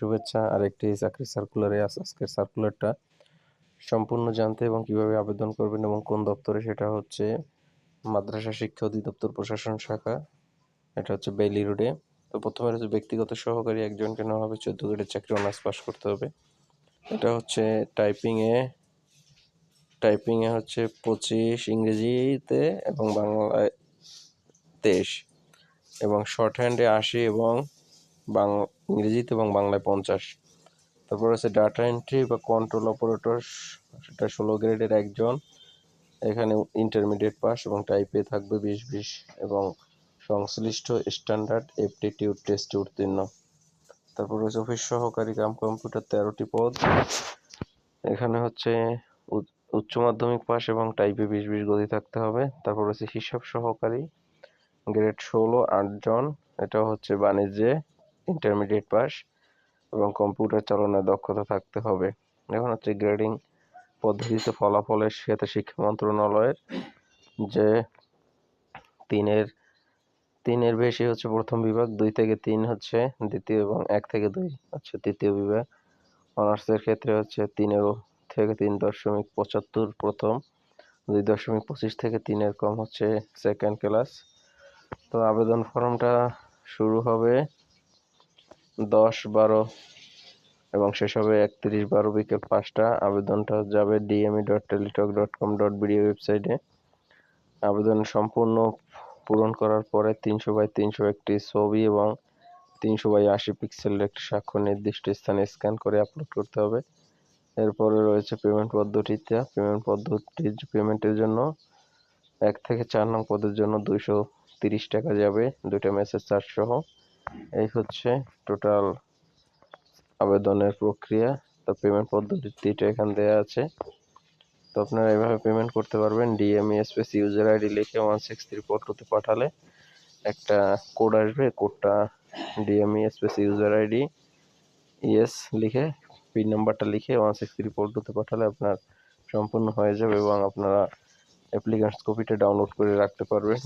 শুভেচ্ছা আর একটি চাকরির সার্কুলারে আজকের সার্কুলারটা সম্পূর্ণ জানতে এবং কীভাবে আবেদন করবেন এবং কোন দপ্তরে সেটা হচ্ছে মাদ্রাসা শিক্ষা অধিদপ্তর প্রশাসন শাখা, এটা হচ্ছে বেইলি রোডে। তো প্রথমে হচ্ছে ব্যক্তিগত সহকারী, একজনকে নেওয়া হবে, চোদ্দ গ্রেডের চাকরি অনার্স পাস করতে হবে। এটা হচ্ছে টাইপিংয়ে টাইপিংয়ে হচ্ছে পঁচিশ ইংরেজিতে এবং বাংলায় তেইশ এবং শর্ট হ্যান্ডে আশি এবং বাং, ইংরেজিতে এবং বাংলায় পঞ্চাশ। তারপর আছে ডাটা এন্ট্রি বা কন্ট্রোল অপারেটর সেটা ষোলো গ্রেডের একজন। এখানে ইন্টারমিডিয়েট পাস এবং টাইপে থাকবে বিশ বিশ এবং সংশ্লিষ্ট স্ট্যান্ডার্ড এপটিটিউড টেস্টে উত্তীর্ণ। তারপর রয়েছে অফিস সহকারী কাম কম্পিউটার তেরোটি পদ। এখানে হচ্ছে উচ্চ মাধ্যমিক পাস এবং টাইপে বিশ বিশ গতি থাকতে হবে। তারপর হচ্ছে হিসাব সহকারী গ্রেড ষোলো আটজন। এটা হচ্ছে বাণিজ্যে। ইন্টারমিডিয়েট পাস এবং কম্পিউটার চালনায় দক্ষতা থাকতে হবে। এখন হচ্ছে গ্রেডিং পদ্ধতিতে ফলাফলের সাথে শিক্ষা মন্ত্রণালয়ের যে তিনের তিনের বেশি হচ্ছে প্রথম বিভাগ, দুই থেকে তিন হচ্ছে দ্বিতীয় এবং এক থেকে দুই হচ্ছে তৃতীয় বিভাগ। অনার্সের ক্ষেত্রে হচ্ছে তিনেরও থেকে তিন দশমিক পঁচাত্তর প্রথম, দুই দশমিক পঁচিশ থেকে তিনের কম হচ্ছে সেকেন্ড ক্লাস তো আবেদন ফর্মটা শুরু হবে দশ বারো এবং শেষ হবে একত্রিশ বারো বিকেল পাঁচটা। আবেদনটা যাবে DME dot Teletalk dot com dot BD ওয়েবসাইটে। আবেদন সম্পূর্ণ পূরণ করার পরে তিনশো বাই তিনশো একটি ছবি এবং তিনশো বাই আশি পিক্সেলের একটি স্বাক্ষর নির্দিষ্ট স্থানে স্ক্যান করে আপলোড করতে হবে। এরপরে রয়েছে পেমেন্ট পদ্ধতিতে পেমেন্ট পদ্ধতির পেমেন্টের জন্য এক থেকে চার নং পদের জন্য দুইশো তিরিশ টাকা যাবে। দুইটা মেসেজ চার্জ সহ। এই হচ্ছে টোটাল আবেদনের প্রক্রিয়া। তো পেমেন্ট পদ্ধতিটা এখান দেওয়া আছে। তো আপনারা এভাবে পেমেন্ট করতে পারবেন। ডিএমই স্পেস ইউজার আইডি লিখে ওয়ান সিক্স থ্রি ফোর পাঠালে একটা কোড আসবে। কোডটা DME space user ID ES লিখে পিন নাম্বারটা লিখে ওয়ান সিক্স থ্রি ফোর পাঠালে আপনার সম্পূর্ণ হয়ে যাবে এবং আপনারা অ্যাপ্লিকেন্টস কপিটা ডাউনলোড করে রাখতে পারবেন।